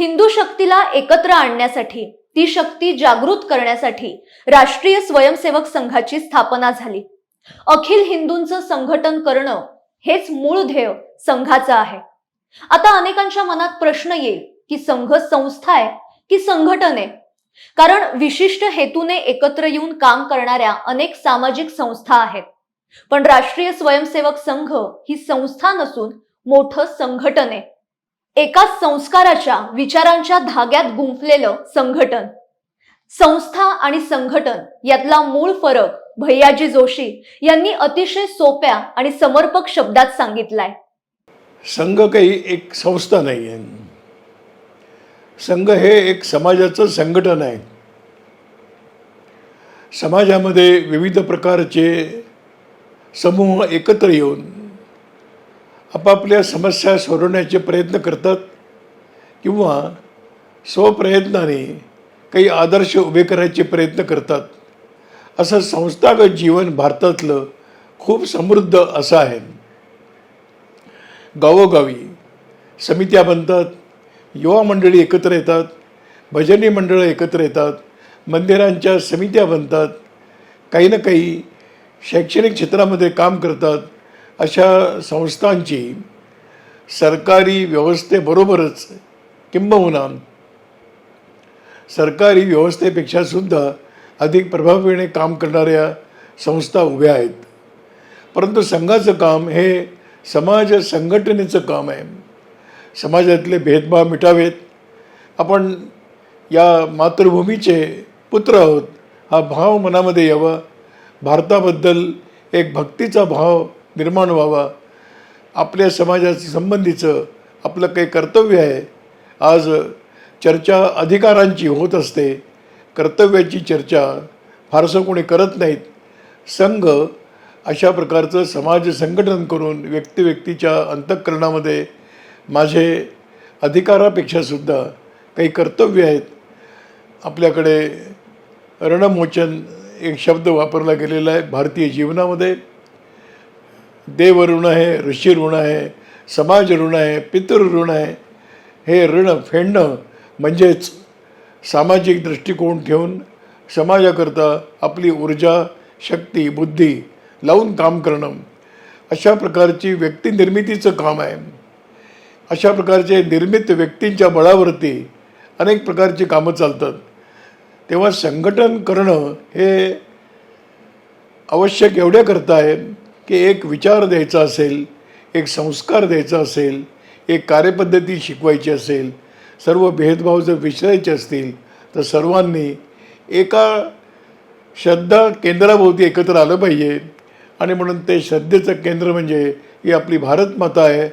हिंदू शक्तीला एकत्र आणण्यासाठी ती शक्ती जागृत करण्यासाठी राष्ट्रीय स्वयंसेवक संघाची स्थापना झाली. अखिल हिंदूंचं संघटन करणं हेच मूळ ध्येय संघाचं आहे. आता अनेकांच्या मनात प्रश्न येईल की संघ संस्था आहे की संघटन आहे? कारण विशिष्ट हेतूने एकत्र येऊन काम करणाऱ्या अनेक सामाजिक संस्था आहेत. पण राष्ट्रीय स्वयंसेवक संघ ही संस्था नसून मोठं संघटन आहे. एकाच संस्काराच्या विचारांच्या धाग्यात गुंफलेलं संघटन. संस्था आणि संघटन यातला मूळ फरक भैयाजी जोशी यांनी अतिशय सोप्या आणि समर्पक शब्दात सांगितलाय. संघ काही एक संस्था नाही आहे संघ हे एक समाजाचं संघटन आहे. समाजामध्ये विविध प्रकारचे समूह एकत्र येऊन आपापल्या समस्या सोडवण्याचे प्रयत्न करतात किंवा स्वप्रयत्नाने काही आदर्श उभे करायचे प्रयत्न करतात. असं संस्थागत जीवन भारतातलं खूप समृद्ध असं आहे. गावोगावी समित्या बनतात युवा मंडळी एकत्र येतात भजनी मंडळं एकत्र येतात मंदिरांच्या समित्या बनतात काही ना काही शैक्षणिक क्षेत्रामध्ये काम करतात अशा संस्थांची सरकारी व्यवस्थेबरोबरच किंबहुना सरकारी व्यवस्थेपेक्षा सुद्धा अधिक प्रभावीपणे काम करणाऱ्या संस्था उभ्या आहेत. परंतु संघाचं काम हे समाज संघटनेचं काम आहे. समाजातले भेदभाव मिटावेत. आपण या मातृभूमीचे पुत्र आहोत. हा भाव मनामध्ये यावा. भारताबद्दल एक भक्तीचा भाव निर्माण व्हावा. आपल्या समाजाशी संबंधीचं आपलं काही कर्तव्य आहे. आज चर्चा अधिकारांची होत असते. कर्तव्याची चर्चा फारसं कोणी करत नाहीत. संघ अशा प्रकारचं समाज संघटन करून व्यक्ती व्यक्तीच्या अंतःकरणामध्ये माझे अधिकारापेक्षासुद्धा काही कर्तव्य आहेत. आपल्याकडे रणमोचन एक शब्द वापरला गेलेला आहे भारतीय जीवनामध्ये. देव ऋण आहे ऋषी ऋण आहे समाज ऋण आहे पितृ ऋण आहे. हे ऋण फेडणं म्हणजेच सामाजिक दृष्टिकोन ठेवून समाजाकरता आपली ऊर्जा शक्ती बुद्धी लावून काम करणं. अशा प्रकारची व्यक्तिनिर्मितीचं काम आहे. अशा प्रकारचे निर्मित व्यक्तींच्या बळावरती अनेक प्रकारची कामं चालतात. तेव्हा संघटन करणं हे आवश्यक एवढ्याकरता आहे. की एक विचार द्यायचा असेल एक संस्कार द्यायचा असेल एक कार्यपद्धती शिकवायची असेल सर्व भेदभाव जर विचारायचे असतील तर सर्वांनी एका श्रद्धा केंद्राभोवती एकत्र आलं पाहिजे. आणि म्हणून ते श्रद्धेचं केंद्र म्हणजे ही आपली भारतमाता आहे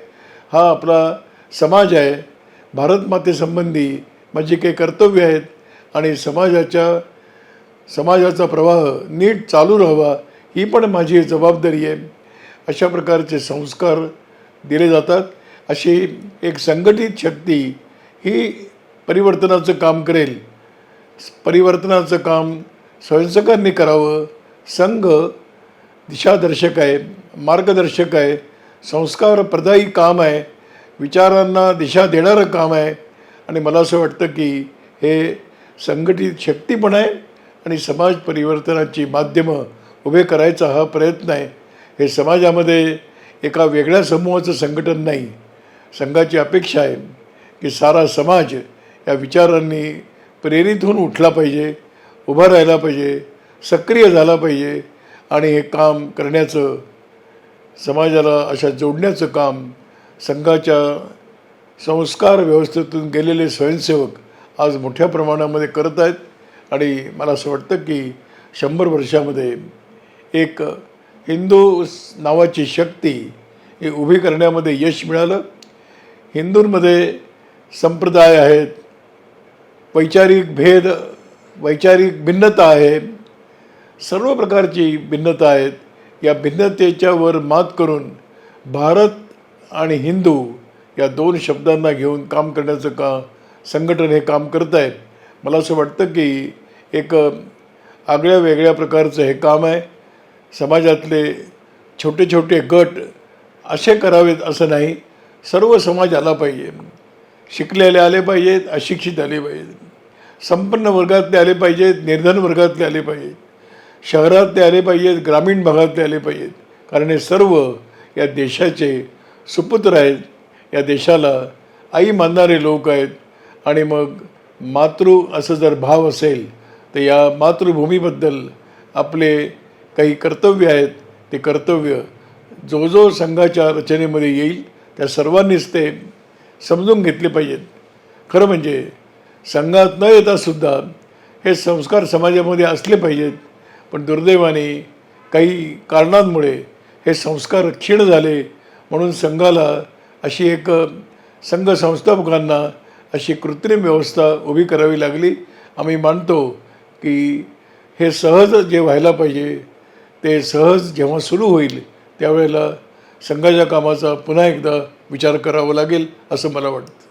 हा आपला समाज आहे. भारतमातेसंबंधी माझे माझी काही कर्तव्य आहेत आणि समाजाच्या समाजाचा प्रवाह नीट चालू राहावा ही पण माझी जबाबदारी आहे. अशा प्रकारचे संस्कार दिले जातात. अशी एक संघटित शक्ती ही परिवर्तनाचं काम करेल. परिवर्तनाचं काम स्वयंसकांनी करावं. संघ दिशादर्शक आहे मार्गदर्शक आहे संस्कारप्रदायी काम आहे विचारांना दिशा देणारं काम आहे. आणि मला असं वाटतं की हे संघटित शक्ती पण आहे आणि समाज परिवर्तनाची माध्यमं उभे करायचा हा प्रयत्न आहे. हे समाजामध्ये एका वेगळ्या समूहाचं संघटन नाही. संघाची अपेक्षा आहे की सारा समाज या विचारांनी प्रेरित होऊन उठला पाहिजे उभा राहिला पाहिजे सक्रिय झाला पाहिजे आणि हे काम करण्याचं समाजाला अशा जोडण्याचं काम संघाच्या संस्कार व्यवस्थेतून गेलेले स्वयंसेवक आज मोठ्या प्रमाणामध्ये करत आहेत. आणि मला असं वाटतं की शंभर वर्षामध्ये एक हिंदू नावाची शक्ती ही उभी करण्यामध्ये यश मिळालं. हिंदूंमध्ये संप्रदाय आहेत वैचारिक भेद वैचारिक भिन्नता आहे सर्व प्रकारची भिन्नता आहेत. या भिन्नतेच्यावर मात करून भारत आणि हिंदू या दोन शब्दांना घेऊन काम करण्याचं का संघटन हे काम करत आहेत मला असं वाटतं की एक आगळ्या वेगळ्या प्रकारचं हे काम आहे. समाजातले छोटे छोटे गट असे करावेत असं नाही. सर्व समाज आला पाहिजे. शिकलेले आले पाहिजेत अशिक्षित आले पाहिजेत. संपन्न वर्गातले आले पाहिजेत निर्धन वर्गातले आले पाहिजेत. शहरातले आले पाहिजेत ग्रामीण भागातले आले पाहिजेत. कारण हे सर्व या देशाचे सुपुत्र आहेत. या देशाला आई मानणारे लोक आहेत. आणि मग मातृ असं जर भाव असेल तर या मातृभूमीबद्दल आपले काही कर्तव्य आहेत ते कर्तव्य जो जो संघाच्या रचनेमध्ये येईल. त्या सर्वांनीच ते समजून घेतले पाहिजेत. खरं म्हणजे संघात न येतासुद्धा हे संस्कार समाजामध्ये असले पाहिजेत. पण दुर्दैवाने काही कारणांमुळे हे संस्कार क्षीण झाले म्हणून संघाला अशी एक संघ संस्थापकांना अशी कृत्रिम व्यवस्था उभी करावी लागली. आम्ही मानतो की हे सहज जे व्हायला पाहिजे ते सहज जेव्हा सुरू होईल त्यावेळेला संघाच्या कामाचा पुन्हा एकदा विचार करावा लागेल असं मला वाटतं.